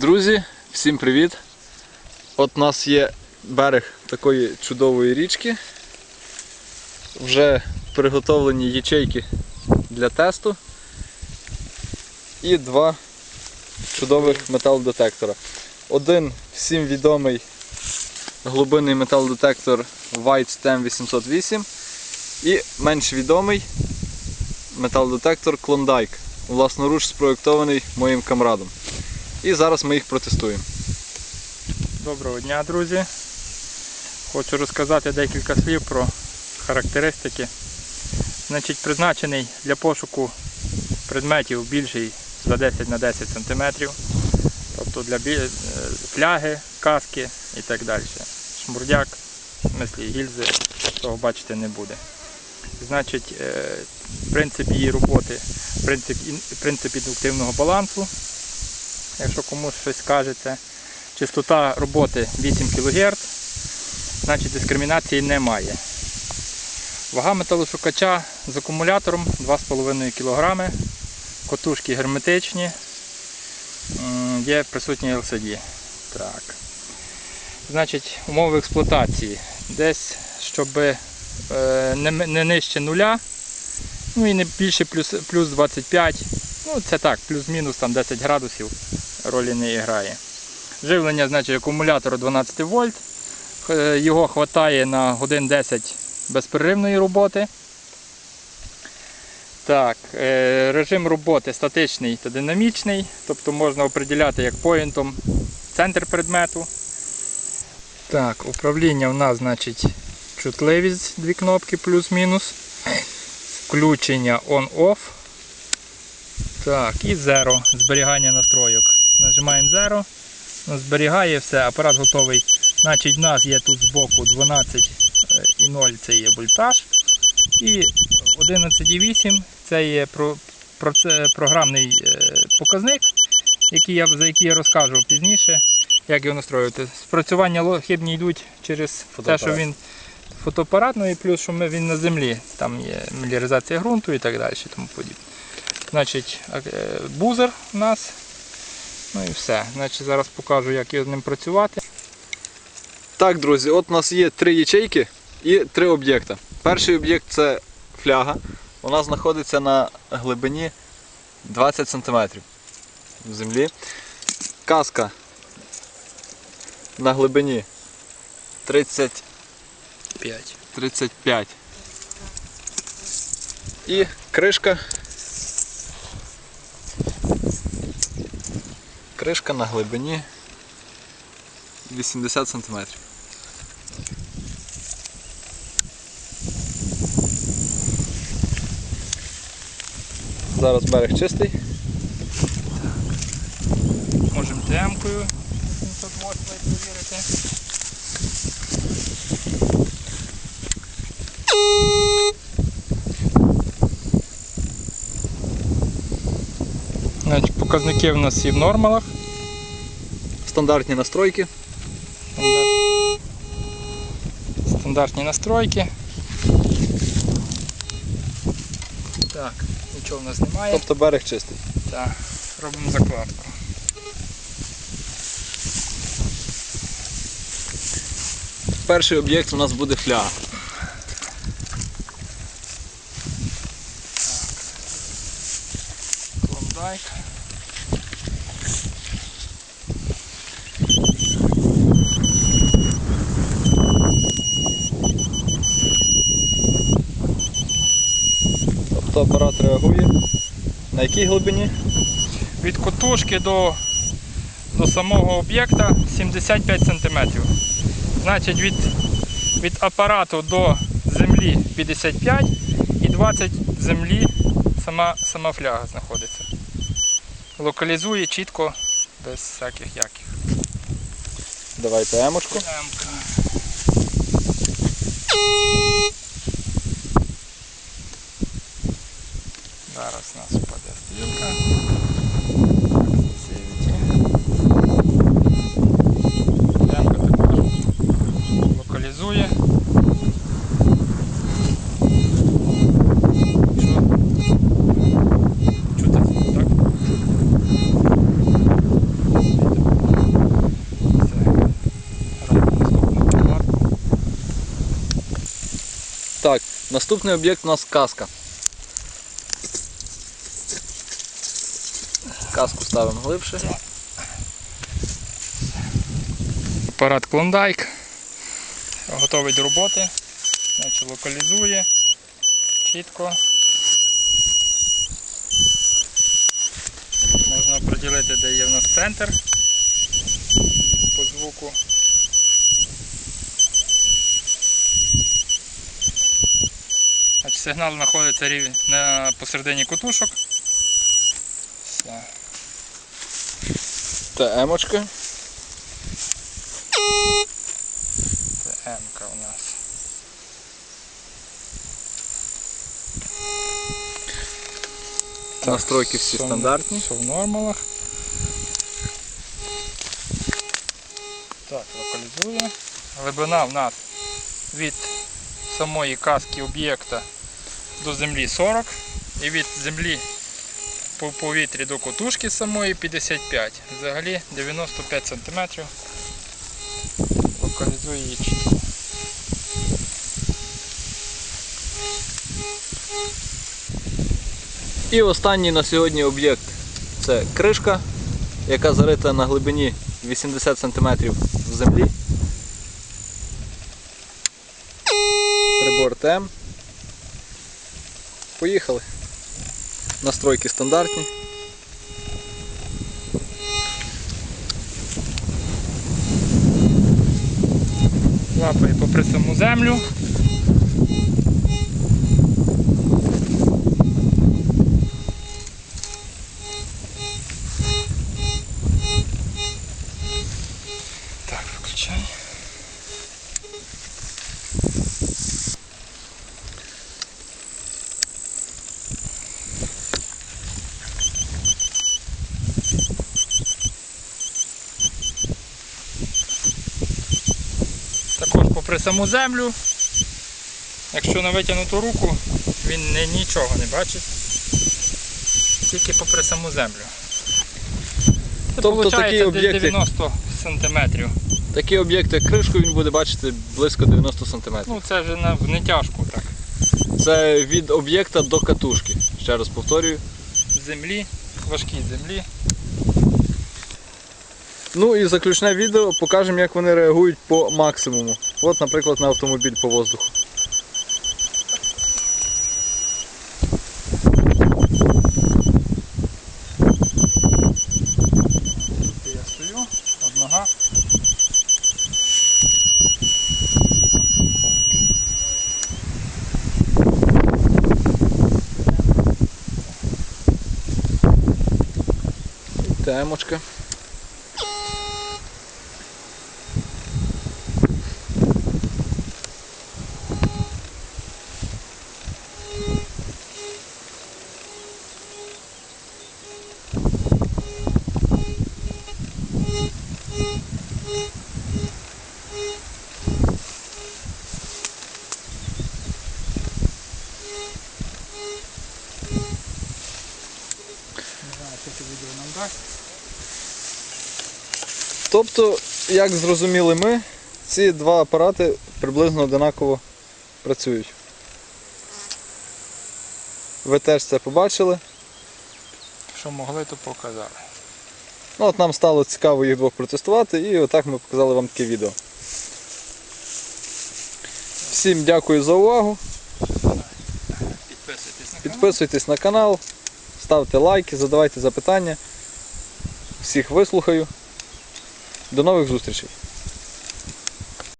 Друзі, всім привіт! От у нас є берег такої чудової річки. Вже приготовлені ячейки для тесту. І два чудових металодетектора. Один всім відомий глибинний металодетектор White STEM 808 і менш відомий металодетектор Klondike, власноруч спроєктований моїм камрадом. І зараз ми їх протестуємо. Доброго дня, друзі. Хочу розказати декілька слів про характеристики. Значить, призначений для пошуку предметів більший за 10 на 10 см, тобто для е, фляги, каски і так далі. Шмурдяк, в смислі гільзи, того бачити не буде. Значить, е, принцип її роботи, принцип, принцип індуктивного балансу, якщо комусь щось скажете. Частота роботи 8 кГц, значить дискримінації немає. Вага металошукача з акумулятором 2,5 кг, котушки герметичні, є присутні LCD. Так. Значить, умови експлуатації. Десь, щоб е, не, нижче нуля, ну і не більше плюс, плюс 25, ну це так, плюс-мінус там 10 градусів ролі не грає. Живлення, значить, акумулятор 12 вольт. Е, Його вистачає на годин 10 безперервної роботи. Так, е, режим роботи статичний та динамічний, тобто можна определяти як поінтом центр предмету. Так, управління у нас, значить, чутливість, дві кнопки плюс-мінус. Включення on-off. Так, і zero, зберігання настройок. Нажимаємо zero. Ну, зберігає все, апарат готовий. Значить, в нас є тут збоку 12,0 це є вольтаж. І 11,8 це є про, про це програмний е, показник, який я, за який я розкажу пізніше, як його настроювати. Спрацювання хибні йдуть через те, що він фотоапарат, ну і плюс, що ми, він на землі, там є міляризація ґрунту і так далі. Тому подібне. Значить, е, бузер у нас. Ну і все. Значить, зараз покажу, як з ним працювати. Так, друзі, от у нас є три ячейки і три об'єкта. Перший об'єкт це фляга. Вона знаходиться на глибині 20 см в землі. Каска на глибині 30 5. 35. І кришка. Кришка на глибині 80 см. Зараз берег чистий. Можемо ТМ-кою 708 перевірити. Показники в нас всі в нормалах. Стандартні настройки. Стандарт- Стандартні настройки. Так, нічого в нас немає. Тобто берег чистий. Так, робимо закладку. Перший об'єкт у нас буде фляга. Клондайк. Тобто апарат реагує. На якій глибині? Від котушки до, до самого об'єкта 75 см. Значить від, від апарату до землі 55 і 20 в землі сама, сама фляга знаходиться. Локалізує чітко, без всяких яких. Давайте емочку. Емка. Зараз нас впаде стрілка. Лямка також локалізує. Так, наступний об'єкт у нас каска. Каску ставимо глибше. Апарат Клондайк. Готовий до роботи. Значить, локалізує чітко. Можна приділити, де є в нас центр по звуку. Сигнал знаходиться на посередині кутушок. Все. Та емочка. Це М-ка у нас. Настройки всі Все стандартні. Все в нормалах. Так, локалізує. Глибина в нас від самої каски об'єкта до землі 40 і від землі по повітрі до котушки самої 55. Взагалі 95 см. Локалізує її. І останній на сьогодні об'єкт це кришка, яка зарита на глибині 80 см в землі. Прибор ТЕМ. Поїхали. Настройки стандартні. Лапає попри саму землю. Так, виключай. Попри саму землю. Якщо на витягнуту руку, він не, нічого не бачить. Тільки попри саму землю. Це Тобто такі об'єкти- 90 сантиметрів. Такі об'єкти, як кришку, він буде бачити близько 90 см. Ну це вже на, в нетяжку так. Це від об'єкта до катушки. Ще раз повторюю. Землі, важкій землі. Ну і заключне відео покажемо, як вони реагують по максимуму. От, наприклад, на автомобіль по воздуху. Я стою, од нога. Темочка. Тобто, як зрозуміли ми, ці два апарати приблизно одинаково працюють. Ви теж це побачили. Що могли, то показали. Ну, от нам стало цікаво їх двох протестувати і отак ми показали вам таке відео. Всім дякую за увагу. Підписуйтесь на канал. Підписуйтесь на канал, ставте лайки, задавайте запитання. Всіх вислухаю. До нових зустрічей!